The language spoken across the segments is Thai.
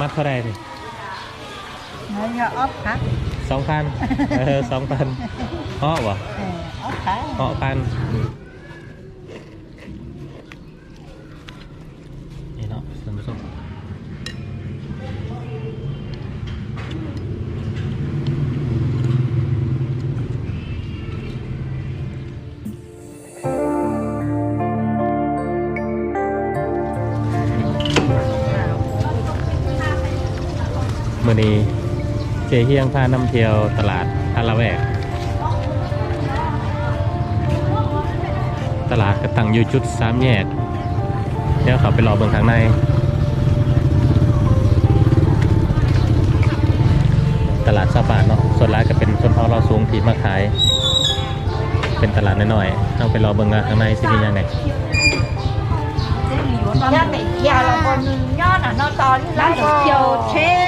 มัดเท่าไหรนี่เงินก็ออฟค่ะสองพันเออสองพันเหาะวะเออออฟค่ะเหาะพันนี่ เจเฮียงพานำเที่ยวตลาดทาละแวก ตลาดกระตังอยู่จุดสามแยก เดี๋ยวเขาไปรอเบิ่งข้างในตลาดซาบานเนาะส่วนร้ายก็เป็นชนเผ่าเราสูงที่มาขาย เป็นตลาดน้อยๆเอาไปรอเบิ่งว่าข้างในสิมียังไง nhớ bị già là con nhớ là nó to như lá được chiều thế sáng chuột to anh anh nên nên không được chiều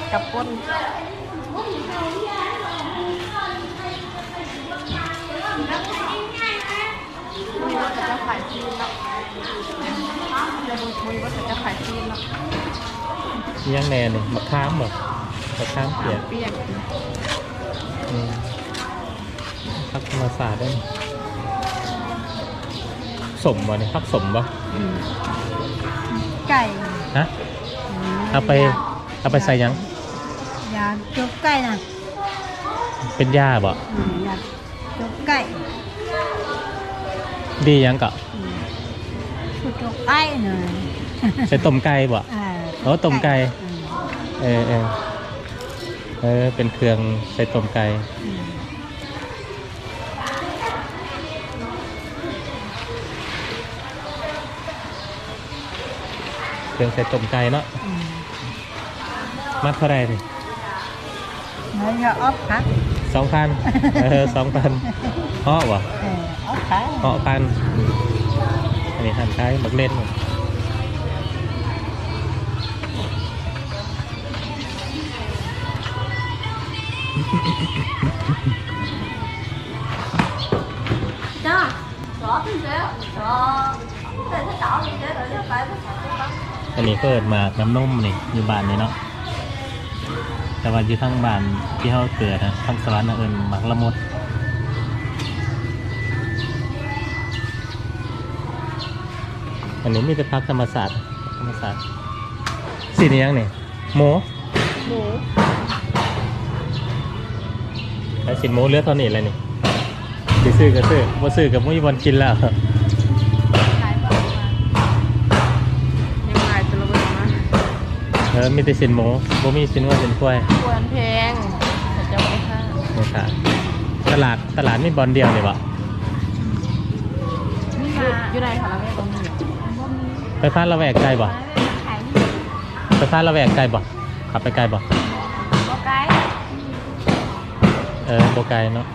กับก้นมีว่าจะขายจีนเนาะจะดูคุยว่าจะขายจีนเนาะมียังแน่นี่มะขามบ่มะขามเปียกเปรี้ยงอืมพักธรรมศาสตร์ได้นี่สมบ่เนี่ยพักสมบ่ไก่ ฮะ เอาไป เอาไปใส่หยังยาจุกไก่นะเป็นหญ้าบ่ยาจุกไก่ดีหยังก็จุกไก่หน่อยใส่ต้มไก่บ่ อ่าโอ้ต้มไก่เออเออเออเป็นเครื่องใส่ต้มไก่เครื่องใส่ต้มไก่เนาะมัดเท่าไหรนี่ เงินก็ออฟค่ะสองพันเออสองพันเหาะวะเออออฟค่ะเหาะพันอันนี้หันท้ายบักเล่นหมดจ้าขอพี่เจ๊ขอแต่ถ้าต่อพี่เจ๊เราจะไปก็ขอไปบ้างอันนี้เกิดมาน้ำนมนี่อยู่บ้านนี่เนาะ แต่ว่าอยู่ทั้งบ้านที่เขาเกิดนะทั้งสวรรค์น่ะเอิญหมักละมดอันนี้มีแต่พักธรรมศาสตร์ธรรมศาสตร์สีนี้ยังนี่หมูหมูแล้วสินหมูเหลือเท่านี้เลยนี่สิซื้อก็ซื้อบ่ซื้อกับมุ้ยบอลกินแล้ว ออมีแต่สินหมูบ่มีสินว่าสินควายควรแพงแต่จะไม่ค่านี่ค่ะตลาดตลาดมีบอลเดียวนี่บ่นี่มาอยู่ในของเราไม่ตรงนี้ไปพานละแวกไกลบ่ขายไปพานละแวกไกลบ่ขับไปไกลบ่ก็ไกลเออบ่ไกลเนาะ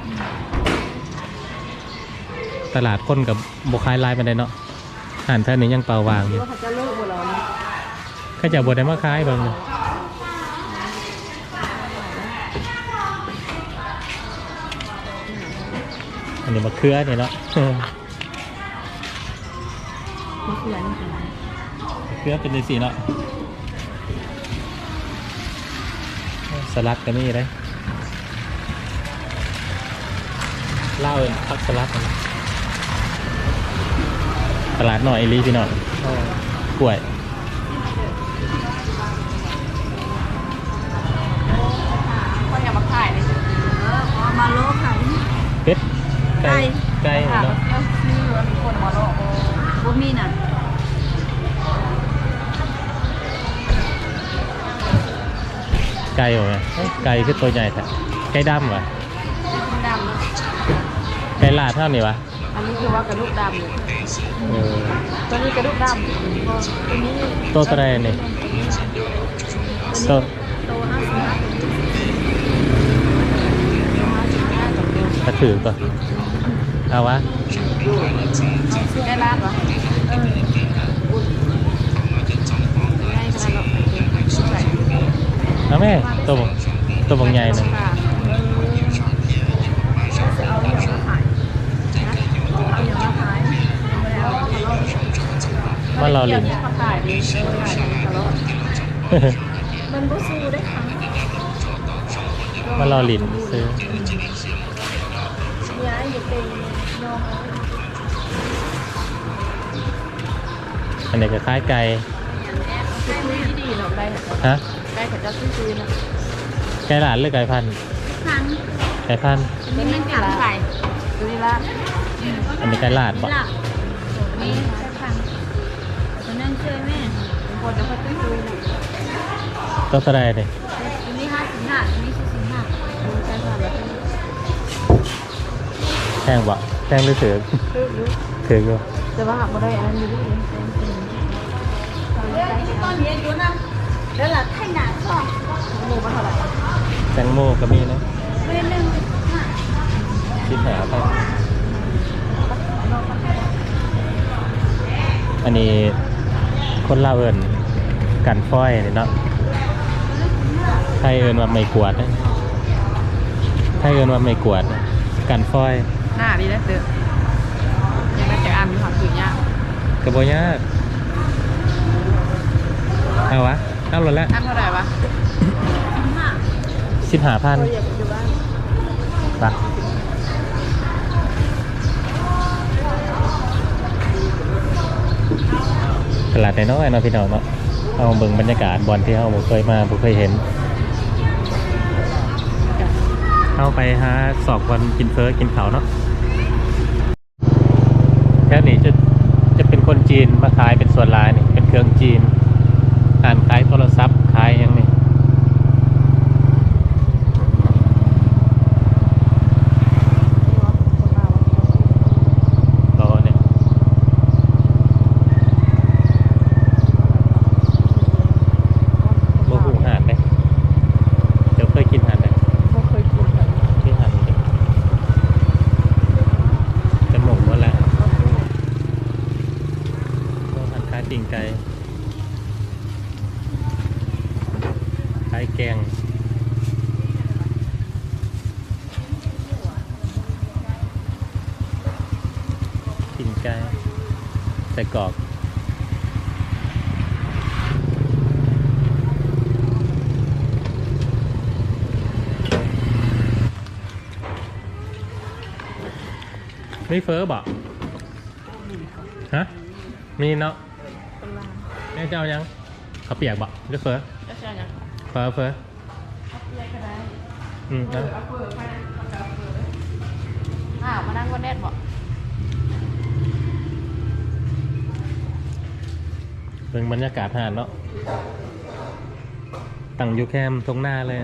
ตลาดคนกับบ่คล้ายลายปานใดเนาะอาหารเท่านี้ยังเปล่าวางอยู่ว่า เขาจะเลิกหมดแล้วนะเขาจะบ่ได้มาขายเบิ่งอันนี้มะเขือนี่เนาะนี่คืออะไรนี่เครือเป็นสีเนาะสลัดก็มีเลยเล่าเป็นพักสลัดกันตลาดหน่อยอีหลีพี่น้องกล้วยามาโลขายเป็ดไก่ไก่ค่ะเนาะเดี๋ยวซื้อมีคนมาโลบ่มีน่ะไก่เหรอเอ้ยไก่คือตัวใหญ่แท้ไก่ดำวะดำนะไก่ลาดเท่านี้วะอันนี้คือว่ากระดูกดำอยู่เออตัวนี้กระดูกดำตัวนี้ตัวอะไรนี่โตโตห้าสิบห้า กระถือก่อนเอาวะได้ล้านวะเออง่ายขนาดเราไปเองใส่เอาแม่ตัวบตัวบางใหญ่หนึ่งค่ะจะเอาอย่างมาขายเอาอย่างมาขายแล้วมารอลินเดี๋ยวมาขายดิเออขายอย่างตลอดมันก็สู้ได้ครั้งมารอลินซื้อย้าย อยู่เป็นน้องอันนี้ก็คล้ายไก่ซื้อที่ดีเนาะได้ฮะได้เขาจะซื้อๆนะไก่หลานหรือไก่พันธุ์ครั้งไก่พันธุ์นี่มันขายไก่ดูนี่ละอันนี้ไก่หลานบ่นี่ใช่พันคนนั่งช่วยแม่คนเดี๋ยวเขาซื้อๆนะตัวเท่าไรนี่อันนี้ห้าสิบห้าอันนี้สี่สิบห้าดูใช่ป่ะ แท่งบะแท่งหรือเถือกเถือกอยู่แต่ว่าบ่ได้อันนี้ด้วยแล้วล่ะไข่หนาสองหมูมาเท่าไหร่แตงโมก็มีนะชิ้นองหนึ่งาไปอันนี้คนลาเอิญกันฟ้อยเนาะไทยเอิญว่าไม่กวดไทยเอิญว่าไม่กวด กันฟ้อย หน้าดีนะเด้อยังไม่จะอ่านมีความถือยากกระโบยากเอาวะเอาหมดแล้วอ่านเท่าไหร่วะห้าสิบหาพันเราอยากไปดูบ้านปะตลาดน้อยๆเนาะพี่น้องเนาะเอาเบิ่งบรรยากาศบอลที่เราบ่เคยมาบ่เคยเห็นเข้าไปหาสอบวันกินเฟอกินเขาวเนาะแค่นี้จะจะเป็นคน จีนมาขายเป็นส่วนหลายนี่เป็นเครื่องจีนอ่านขายโทรศัพท์ขายหยังนี่ รอเนี่ยโมหูหานไหมเดี๋ยวเคยกินหานไหม ไม่เคยกินแบบ ที่หานนี่จะหมกว่าแล้วก็หันคล้ายปิ่งไก่คล้ายแกง ปิ่งไก่ ใส่กรอกไม่เฟอบอกฮะ มีเนาะเป็นลานแม่เจ้ายังเขาวเปียกบอกหรือเฟอก็ใช่นะเฟอเฟอเอาเปลือกก็ได้อืมนะเอาเปลือกไปนะเอาเปลือกอ้าวมานั่งก็แน่นบ อกเป็นบรรยากาศหาดเนาะตั้งอยู่แคมตรงหน้าเลย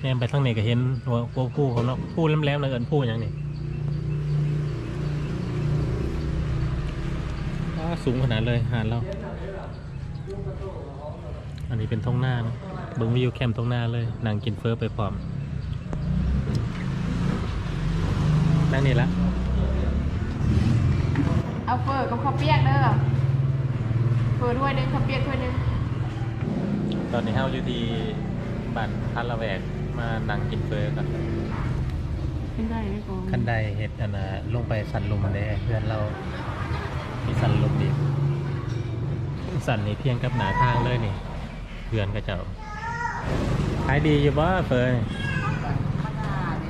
แนมไปทางไหนก็เห็นหัวหัวผู้เขาเนาะผู้แหลมๆนะเอินผู้อย่างนี้สูงขนาดเลยหาดเราอันนี้เป็นท้องหน้านะเบิ้งวิวแคมท้องหน้าเลยนั่งกินเฟอไปพร้อมนั่งนี่ละ เอาเปลือกกับข้าวเปียกเด้อเปลือกถ้วยหนึงข้าวเปียกถ้วยหนึงตอนนี้เฮาอยู่ที่บ้านพันละแวกมานั่งกินเฟอกันขึ้นได้ไหมกองขั้นใดเห็ดอันน่ะลงไปสันลุมเด้เพื่อนเรามีสันลุมดิสันนี่เพียงกับหนาทางเลยนี่เพื่อนก็เจ้าขายดีอยู่บ่เฟย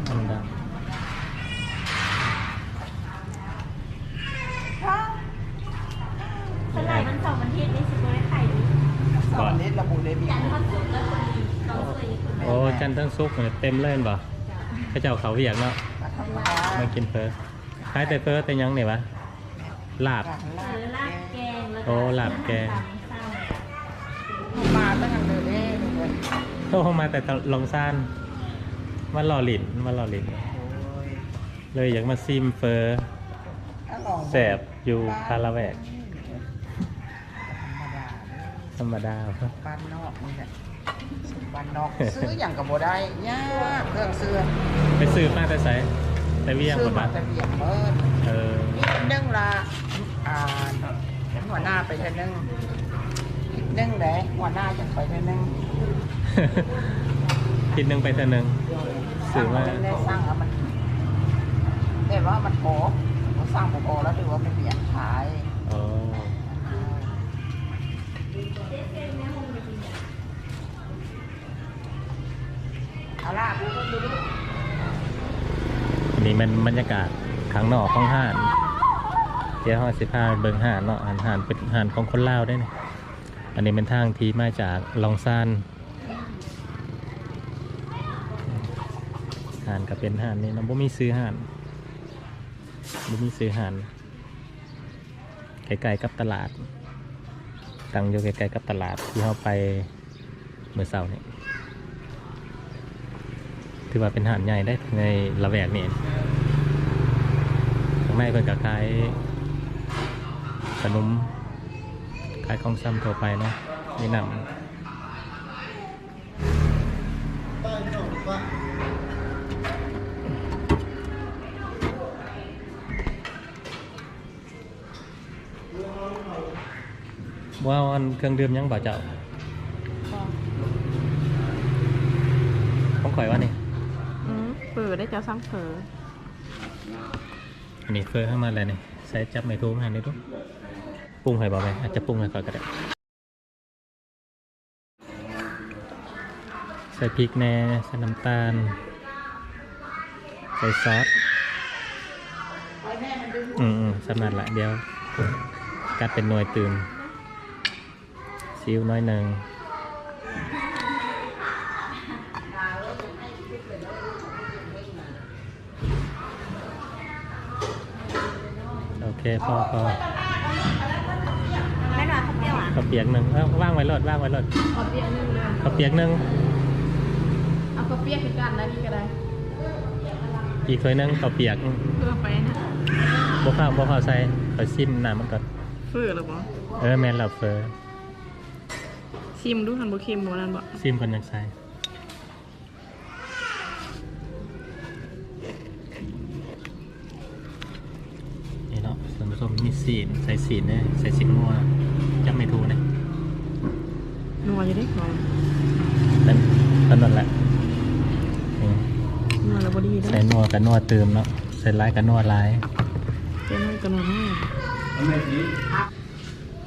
ธรรมดา สลายมันสองมันเทศนี่สิบได้ไข่ดิ บ่ เน็ตระบุเลยมี จันทร์ทอดสุกแล้วคนดีต้องสวยอีกคน โอ้จันทร์ทั้ง ซุกเนี่ยเต็มเลยเห็นบ่เขาเจ้าเขาเวียกเนาะมากินเฟอขายแต่เฟอแต่ยังเนี่ยวะลาบเออลาบแกงแล้วก็โอ้ลาบแกง มาตั้งแต่เด้เลยโทรมาแต่ลองซ่านมาหล่อหลินมาหล่อหลินเลยอยากมาซิมเฟอร์แสบอยู่คาราแวกธรรมดาครับบ้านนอกนี่แหละ บ้านนอก ซื้ออย่างกับบ่ได้ยากเครื่องซื้อไปซื้อมาแต่ไสแต่เวียงซื้หอมดมาละแต่เบียงเบิดเออนี่หนึ่งละอ่าหัวหน้าไปเท่านึงอีกหนึ่งเลยหัวหน้าจะไปเท่านึงกินหนึ่งไปเท่านึงซื้อมาสั่งได้สั่งแล้วมันแต่ว่ามันโกเราสร้างโกแล้วถือว่าเป็นเบียงขายอ๋อ เอาล่ะดูดูดูอันนี้มันบรรยากาศข้างนอกของห้านเดี๋ยวห้องสิพาไปเบิงห้านเนาะอาหารเป็นอาหารของคนลาวได้นี่อันนี้เป็นทางที่มาจากลองซานห่านก็เป็นห่านนี่นาะบ่มีซื้อห่านบ่มีซื้อห่านไกลๆกับตลาด ตั้งอยู่ไกลๆกับตลาดที่เราไปเมื่อเช้านี่ ถือว่าเป็นหานใหญ่ได้ในละแวกนี่ข้างในเพิ่นก็ขายขนมขายของซ้ำทั่วไปเนาะมีน้ำว่าอันเครื่องดื่มยังบ่เจ้าของข่อยว่านี่ ได้เจ้าซ้ำเผออันนี้เฟอร์เข้ามาเลยนี่ใส่จับไม่ทูมาหันนี่ทุกปรุงให้บอกไหมอาจจะปรุงให้ก่อนก็ได้ใส่พริกแน่ใส่น้ำตาล ใส่ซอสอืมอืมสำนัดละเดี๋ยวกัดเป็นหน่วยตื่มซีอิ๊วน้อยหนึ่งโอเค พอพอไม่หน่อยเขาเปรี้ยวอะข้าวเปียกหนึ่งเอ้าว่างไว้รถว่างไว้รถขอเปียกนึงเลยข้าวเปียกหนึ่งเอาข้าวเปียกคือกันนะนี่ก็ได้อีกถ้วยหนึ่งข้าวเปียกเพื่อไปนะบ่ข้าวบ่ข้าวใส่ขอชิมน้ำมันก่อนเฟื่อหรือเปล่าเออแมนหลับเฟอร์ชิมดูหันบุเค็มบ่นั่นบ่ซิมก่อนยังใส่ มมีสีนใส่สีนเนี่ยใส่สีนงัวจำไม่ถูกนะนัวอยู่ได้หอมนั่นตอนนั้นแหละนี่นัวแล้วบ่ดีได้ใส่นัวกับนัวเติมเนาะใส่ร้ายกับนัวร้าย เจ้าน้อยก็นัวน้อย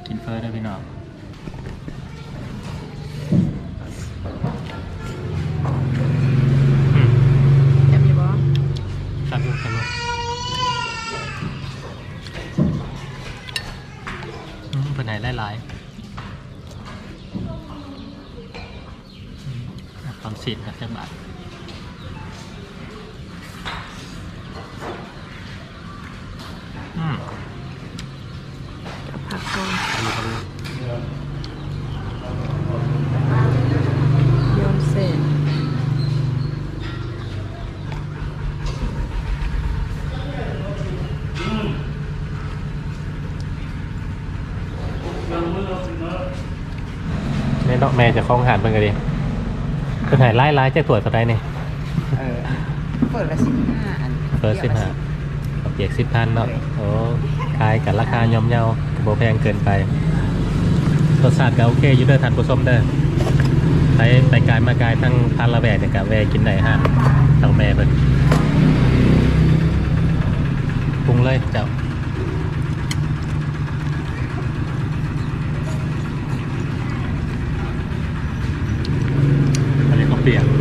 กินเฟอร์ได้พี่น้อง หลายๆความสินะครับจังหวัดอืม กับผักก่อน อันนี้ก็รู้ โยนเศษ นี่เนาะแม่จะคล้องหานเป็นไงดีเป็นไหนไล่ไล่เจ้าตัวตัวใดนี่เออเปิดละสิบห้าอันเฟิร์สสิบห้าเปียกสิบพันเนาะโอ้ขายกันราคาย่อมเยาโบแพงเกินไปรสชาติก็โอเคอยู่เด้อทานผู้ชมเด้อไปไปกายมากายทั้งทานละแวกเนี่ยกับแวะกินได้ฮะทางแม่เพิ่นปรุงเลยเจ้า อั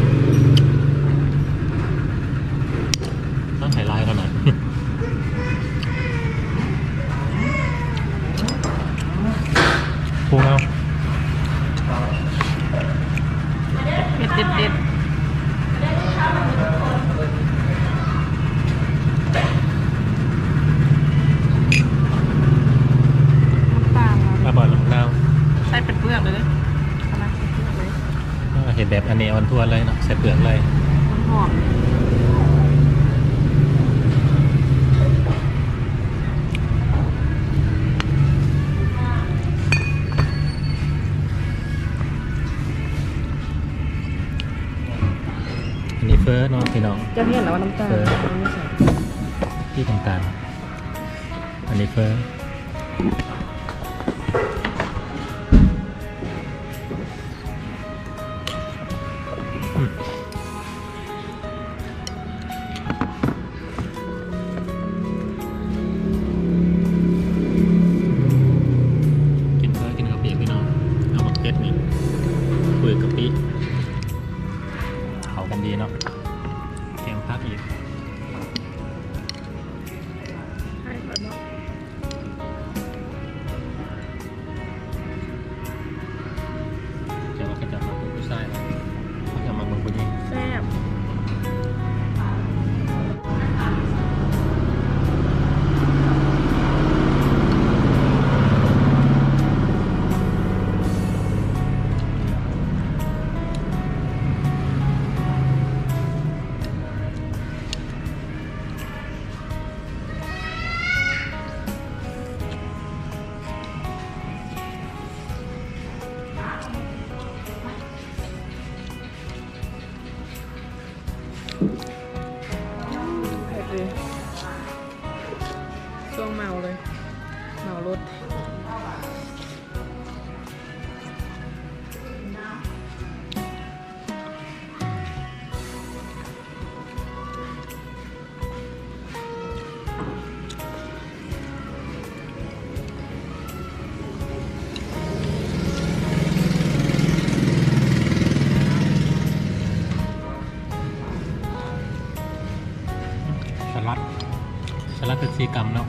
เนยมันทั่วเลยเนาะใส่เปลือกเลยอันนี้เฟอร์เนาะพี่น้อง จะเห็นแล้วว่าน้ำตาลเออ ไม่ใส่ที่ต่างๆอันนี้เฟอร์ เมาเลยเมารถสลัดสลัดเป็นสีกรรมเนา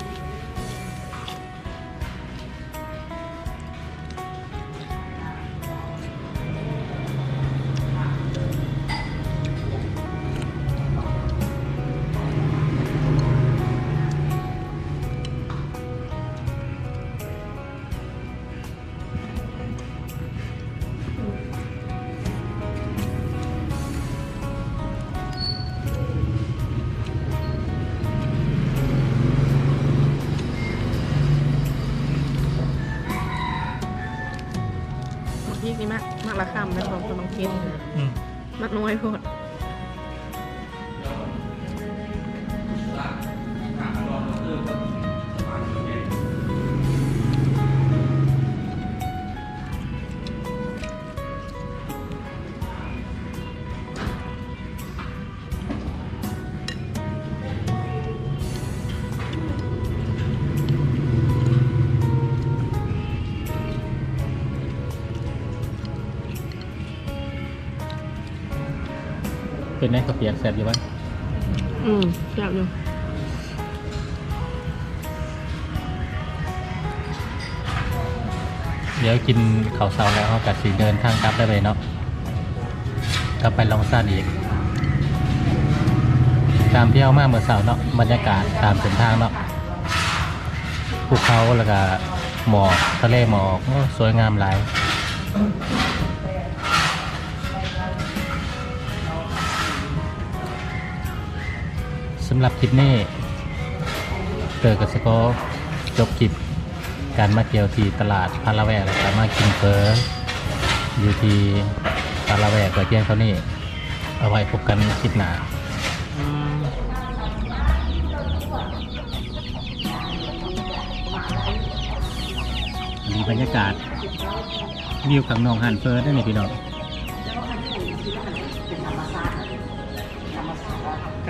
มักพริกนี่มากมากละคำนะของคนน้องกินอืมมักน้อยโพด เป็นไงข้าวเปียกแซ่บอยู่บ้างอืมอยากอยู่เดี๋ยวกินข้าวเช้าแล้วเรากัดสีเดินทางกลับได้เลยเนาะกลับไปลองซ่านอีก ตามเที่ยวมากเมื่อเสาร์เนาะบรรยากาศตามเส้นทางเนาะภูเขาแล้วก็หมอกทะเลหมอกโอ้สวยงามหลาย สำหรับคลิปนี้เกิดกับสกอจบคลิปการมาเที่ยวที่ตลาดพาราแวกแล้วก็มากินเฟอร์อยู่ที่พาราแวกไว้เพียงเท่านี้เอาไว้พบกันคลิปหน้ามีบรรยากาศวิวกับหนองหันเฟิร์สได้ไหมพี่น้อง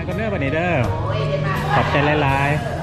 ทางคนเนอร์บันนี้เด้อขอบใจหลายๆ